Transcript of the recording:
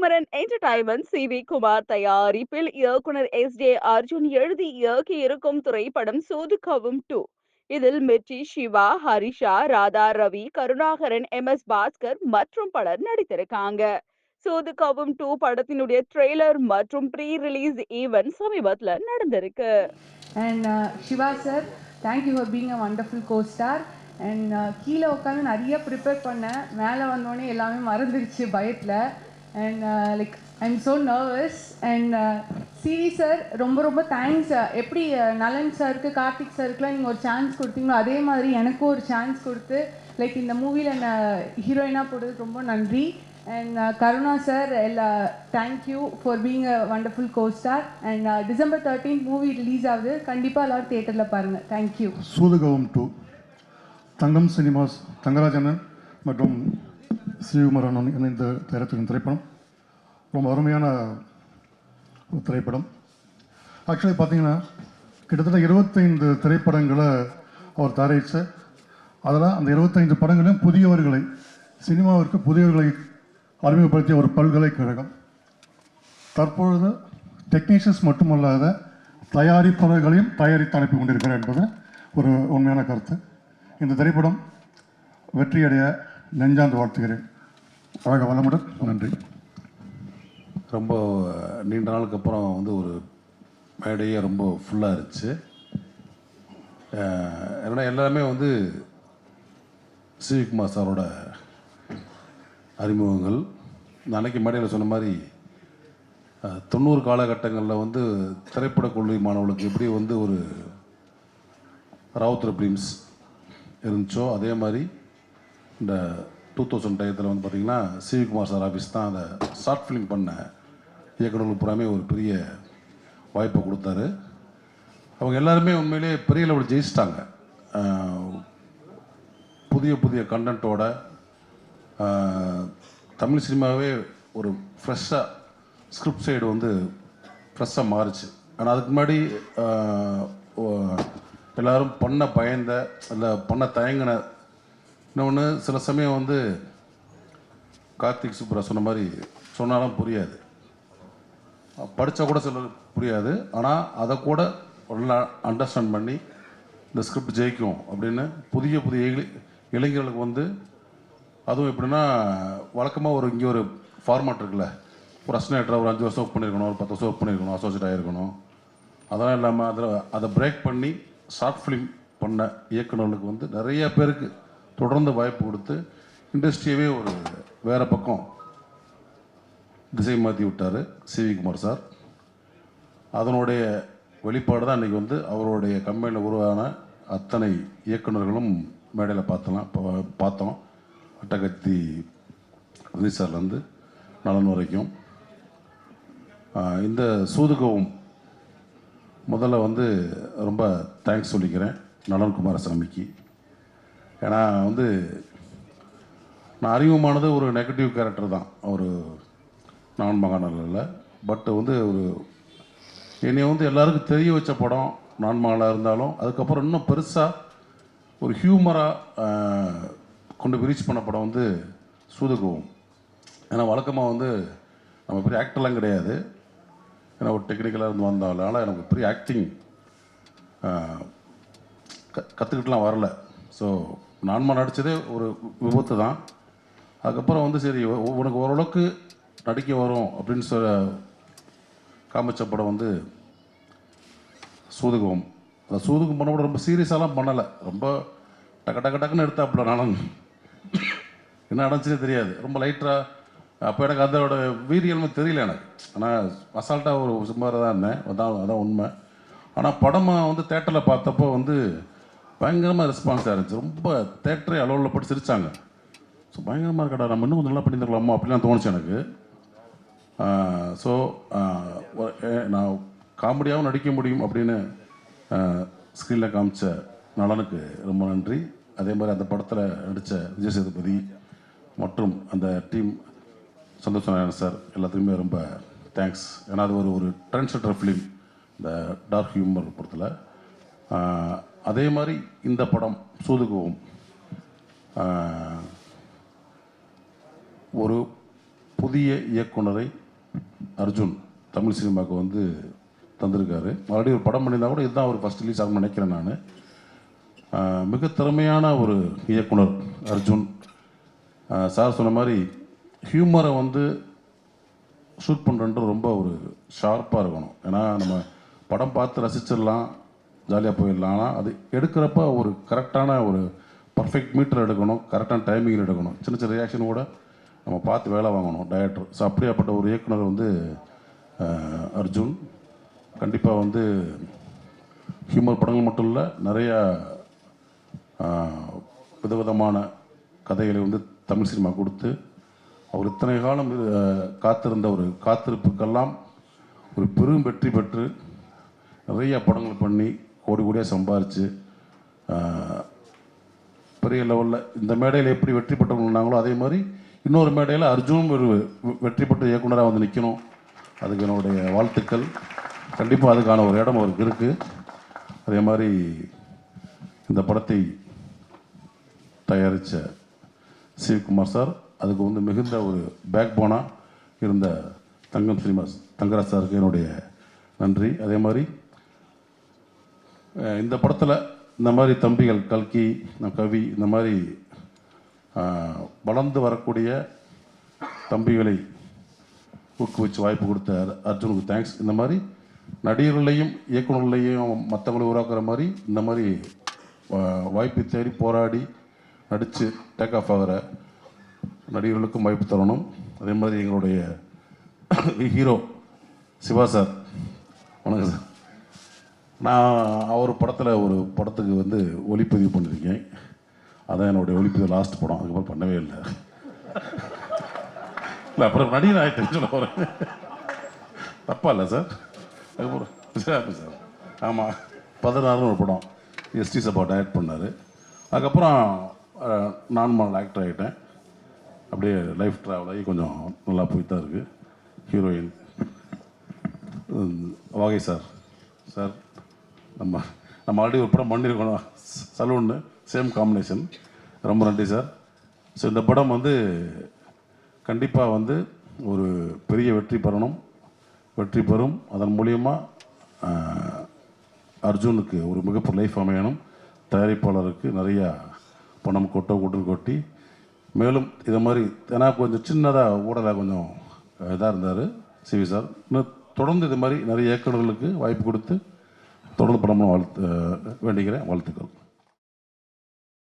Kumaran entertainment C V Kumar தயாரிப்பில் இயக்குனர் S J Arjun எழுதி இயக்கி இருக்கும் திரைப்படம் சோதுகவும் டூ இதில் மிர்ச்சி சிவா ஹரிஷா ராதா ரவி கருணாகரன் எம் எஸ் பாஸ்கர் மற்றும் பலர் நடித்திருக்காங்க. சோதுகவும் டூ படத்தினுடைய ட்ரெய்லர் மற்றும் ப்ரீ ரிலீஸ் ஈவென்ட் சமீபத்தில் நடந்திருக்கு. And uh, Siva sir thank you for being a wonderful co star and கீழே உட்காந்து நிறைய ப்ரிப்பேர் பண்ணேன். மேலே வந்தோடனே எல்லாமே மறந்துடுச்சு பயத்தில். And like I am so nervous and CV sir ரொம்ப ரொம்ப தேங்க்ஸ் uh, எப்படி uh, நலன் சாருக்கு கார்த்திக் சாருக்குலாம் நீங்கள் ஒரு சான்ஸ் கொடுத்தீங்களோ அதே மாதிரி எனக்கும் ஒரு சான்ஸ் கொடுத்து லைக் இந்த மூவியில் என்னை ஹீரோயினாக போடுறதுக்கு ரொம்ப நன்றி. அண்ட் uh, கருணா சார் எல்லா thank you for being a wonderful co star and December thirteen movie release ஆகுது. கண்டிப்பாக எல்லோரும் தியேட்டரில் பாருங்கள் தேங்க்யூ சூதகவம் டூ தங்கம் சினிமாஸ் தங்கராஜனன் மற்றும் ஸ்ரீகுமரன் இணைந்து தயாரித்திருக்கும் திரைப்படம் ரொம்ப அருமையான ஒரு திரைப்படம். ஆக்சுவலி பார்த்தீங்கன்னா கிட்டத்தட்ட இருபத்தைந்து திரைப்படங்களை அவர் தயாரித்து அதெல்லாம் அந்த இருபத்தைந்து படங்களையும் புதியவர்களை சினிமாவிற்கு புதியவர்களை அறிமுகப்படுத்திய ஒரு பல்கலைக்கழகம். தற்பொழுது டெக்னீஷியன்ஸ் மட்டுமல்லாத தயாரிப்பவர்களையும் தயாரித்து அனுப்பி கொண்டிருக்கிறார் என்பது ஒரு உண்மையான கருத்து. இந்த திரைப்படம் வெற்றியடைய நெஞ்சாந்து வாழ்த்துகிறேன். வணக்கம் வளமுடன் நன்றி. ரொம்ப நீண்ட நாளுக்கு அப்புறம் வந்து ஒரு மேடையே ரொம்ப ஃபுல்லாக இருந்துச்சு. ஏன்னா எல்லாமே வந்து சிவிகுமார் சாரோட அறிமுகங்கள். நான் அன்னைக்கு மேடையில் சொன்ன மாதிரி தொண்ணூறு காலகட்டங்களில் வந்து திரைப்பட கல்லூரி மாணவர்களுக்கு எப்படி வந்து ஒரு ராவுத்ர பிலிம்ஸ் இருந்துச்சோ அதே மாதிரி இந்த டூ தௌசண்ட் டயத்தில் வந்து பார்த்திங்கன்னா சிவிகுமார் சார் ஆஃபீஸ் தான் அதை ஷார்ட் ஃபிலிம் பண்ண இயக்குநர்கள் பூராமே ஒரு பெரிய வாய்ப்பை கொடுத்தாரு. அவங்க எல்லாருமே உண்மையிலே பெரிய லெவல் ஜெயிச்சிட்டாங்க. புதிய புதிய கண்டென்ட்டோட தமிழ் சினிமாவே ஒரு ஃப்ரெஷ்ஷாக ஸ்கிரிப்ட் சைடு வந்து ஃப்ரெஷ்ஷாக மாறுச்சு. ஆனால் அதுக்கு முன்னாடி எல்லோரும் பண்ண பயந்த இல்லை பண்ண தயங்கின இன்னொன்று சில சமயம் வந்து கார்த்திக் சுப்ரா சொன்ன மாதிரி சொன்னாலும் புரியாது. படித்தா கூட சில புரியாது. ஆனால் அதை கூட நல்லா அண்டர்ஸ்டாண்ட் பண்ணி இந்த ஸ்கிரிப்ட் ஜெயிக்கும் அப்படின்னு புதிய புதிய இளை- இளைஞர்களுக்கு வந்து அதுவும் எப்படின்னா வழக்கமாக ஒரு இங்கே ஒரு ஃபார்மாட் இருக்குல்ல. ஒரு அஸ்னேட்டர் ஒரு அஞ்சு வருஷம் ஒர்க் பண்ணியிருக்கணும் ஒரு பத்து வருஷம் ஒர்க் பண்ணியிருக்கணும் அசோசியேட் ஆகிருக்கணும் அதெல்லாம் இல்லாமல் அதில் அதை பிரேக் பண்ணி ஷார்ட் ஃபிலிம் பண்ண இயக்குநர்களுக்கு வந்து நிறைய பேருக்கு தொடர்ந்து வாய்ப்பு கொடுத்து இண்டஸ்ட்ரியவே ஒரு வேறு பக்கம் திசை மாற்றி விட்டார் சிவி குமார் சார். அதனுடைய வெளிப்பாடு தான் இன்றைக்கி வந்து அவருடைய கம்பெனியில் உருவான அத்தனை இயக்குனர்களும் மேடையில் பார்த்தலாம் பா- பார்த்தோம். அட்டகத்தி ரஜினி சார்லேருந்து நலன் வரைக்கும். இந்த சூதுகவும் முதல்ல வந்து ரொம்ப தேங்க்ஸ் சொல்லிக்கிறேன் நலன் குமாரசாமிக்கு. ஏன்னா வந்து நான் அறிமுகமானது ஒரு நெகட்டிவ் கேரக்டர் தான். ஒரு நான் மகாநலில் பட் வந்து ஒரு என்னை வந்து எல்லாருக்கும் தெரிய வச்ச படம் நான் மகளாக இருந்தாலும் அதுக்கப்புறம் இன்னும் பெருசாக ஒரு ஹியூமராக கொண்டு ரீச் பண்ண படம் வந்து சூதுகவும். ஏன்னா வழக்கமாக வந்து நம்ம பெரிய ஆக்டர்லாம் கிடையாது. ஏன்னா ஒரு டெக்னிக்கலாக இருந்து வந்தாலும் எனக்கு பெரிய ஆக்டிங் க கற்றுக்கிட்டுலாம் வரல. ஸோ நான்மா நடித்ததே ஒரு விபத்து தான். அதுக்கப்புறம் வந்து சரி உனக்கு ஓரளவுக்கு நடிக்க வரும் அப்படின்னு சொல்ல காமிச்ச படம் வந்து சூதுகம் அந்த சூதுகம் பண்ண கூட ரொம்ப சீரியஸாலாம் பண்ணலை. ரொம்ப டக்கு டக்கு டக்குன்னு எடுத்தாப்புல நானும். என்ன நடந்துச்சுன்னு தெரியாது. ரொம்ப லைட்டாக அப்போ எனக்கு அதோட வீரியல்மே தெரியல எனக்கு. ஆனால் அசால்ட்டாக ஒரு சுமாராக தான் இருந்தேன். அதான் அதான் உண்மை. ஆனால் படமாக வந்து தேட்டரில் பார்த்தப்போ வந்து பயங்கரமாக ரெஸ்பான்ஸாக இருந்துச்சு. ரொம்ப தேட்டரே அளவில் போட்டு சிரிச்சாங்க. ஸோ பயங்கரமாக இருக்கடா நம்ம இன்னும் கொஞ்சம் நல்லா பண்ணியிருக்கலாமா அப்படிலாம் தோணுச்சு எனக்கு. ஸோ நான் காமெடியாகவும் நடிக்க முடியும் அப்படின்னு ஸ்க்ரீனில் காமிச்ச நலனுக்கு ரொம்ப நன்றி. அதே மாதிரி அந்த படத்தில் நடித்த விஜய் சேதுபதி மற்றும் அந்த டீம் சந்தோஷ் நாராயணன் சார் எல்லாத்துக்குமே ரொம்ப தேங்க்ஸ் ஏன்னா அது ஒரு ஒரு ட்ரெண்ட் செட்டர் ஃபிலிம் இந்த டார்க் ஹியூமர் படத்தில். அதே மாதிரி இந்த படம் சூதுகுவோம். ஒரு புதிய இயக்குனரை அர்ஜுன் தமிழ் சினிமாவுக்கு வந்து தந்திருக்காரு. மறுபடியும் ஒரு படம் பண்ணியிருந்தா கூட இதுதான் ஒரு ஃபஸ்ட் ரிலீஸ் ஆகும்னு நினைக்கிறேன் நான். மிக திறமையான ஒரு இயக்குனர் அர்ஜுன். சார் சொன்ன மாதிரி ஹியூமரை வந்து ஷூட் பண்ணுறது ரொம்ப ஒரு ஷார்ப்பாக இருக்கணும். ஏன்னா நம்ம படம் பார்த்து ரசிச்சிடலாம். ஜாலியாக போயிடலாம். ஆனால் அது எடுக்கிறப்ப ஒரு கரெக்டான ஒரு பர்ஃபெக்ட் மீட்டர் எடுக்கணும் கரெக்டான டைமிங்கில் எடுக்கணும். சின்ன சின்ன ரியாக்ஷன் கூட நம்ம பார்த்து வேலை வாங்கணும் டைரக்டர் ஸோ அப்படியாப்பட்ட ஒரு இயக்குனர் வந்து அர்ஜுன். கண்டிப்பாக வந்து ஹியூமர் படங்கள் மட்டும் இல்லை நிறையா விதவிதமான கதைகளை வந்து தமிழ் சினிமா கொடுத்து அவர் இத்தனை காலம் காத்திருந்த ஒரு காத்திருப்புக்கெல்லாம் ஒரு பெரும் வெற்றி பெற்று நிறைய படங்கள் பண்ணி கோடி கோடியாக சம்பாரித்து பெரிய லெவலில் இந்த மேடையில் எப்படி வெற்றி பெற்றவங்கனாங்களோ அதே மாதிரி இன்னொரு மேடையில் அர்ஜுனும் ஒரு வெ- வெற்றி பெற்ற இயக்குனராக வந்து நிற்கணும் அதுக்கு என்னுடைய வாழ்த்துக்கள். கண்டிப்பாக அதுக்கான ஒரு இடம் அவருக்கு இருக்குது அதே மாதிரி இந்த படத்தை தயாரித்த சிவகுமார் சார் அதுக்கு வந்து மிகுந்த ஒரு பேக் போனாக இருந்த தங்கம் ஸ்ரீமாஸ் தங்கராஜ் சாருக்கு என்னுடைய நன்றி. அதே மாதிரி இந்த படத்தில் இந்த மாதிரி தம்பிகள் கல்கி நம் கவி இந்த மாதிரி வளர்ந்து வரக்கூடிய தம்பிகளை ஊக்குவிச்சு வாய்ப்பு கொடுத்த அர்ஜுனுக்கு தேங்க்ஸ் இந்த மாதிரி நடிகர்களையும் இயக்குநர்களையும் மற்றவங்களை உருவாக்குற மாதிரி இந்த மாதிரி வாய்ப்பு தேடி போராடி நடித்து டேக் ஆஃப் ஆகிற நடிகர்களுக்கும் வாய்ப்பு தரணும். அதே மாதிரி எங்களுடைய ஹீரோ சிவா சார். வணக்கம் சார். நான் அவர் படத்தில் ஒரு படத்துக்கு வந்து ஒளிப்பதிவு பண்ணியிருக்கேன் அதான் என்னுடைய ஒளிப்பதிவு லாஸ்ட் படம். அதுக்கப்புறம் பண்ணவே இல்லை. இல்லை அப்புறம் நடிகர் ஆகிட்டேன்னு சொல்ல போகிறேன் தப்பா இல்லை சார் அதுக்கப்புறம் சார் சார். ஆமாம் பதினாறுன்னு ஒரு படம். எஸ்டி சபா டயட் பண்ணார். அதுக்கப்புறம் நார்மல் நான் ஆக்டர் ஆகிட்டேன் அப்படியே லைஃப் ட்ராவல் ஆகி கொஞ்சம் நல்லா போயிட்டு தான் இருக்குது ஹீரோயின் வாகை சார் சார் நம்ம நம்ம ஆல்ரெடி ஒரு படம் பண்ணியிருக்கோம் சலூன்னு சேம் காம்பினேஷன் ரொம்ப நன்றி சார் ஸோ இந்த படம் வந்து கண்டிப்பாக வந்து ஒரு பெரிய வெற்றி பெறணும். வெற்றி பெறும். அதன் மூலியமாக அர்ஜுனுக்கு ஒரு மிகப்பெரிய லைஃப் அமையணும். தயாரிப்பாளருக்கு நிறையா பணம் கொட்ட கொட்டு கொட்டி. மேலும் இதை மாதிரி ஏன்னா கொஞ்சம் சின்னதாக ஊடலாக கொஞ்சம் இதாக இருந்தார் சிவி சார். இன்னும் தொடர்ந்து இது மாதிரி நிறைய இயக்குநர்களுக்கு வாய்ப்பு கொடுத்து தொடர்ந்து படமும் வாழ்த்து வேண்டுகிறேன். வாழ்த்துக்கள்.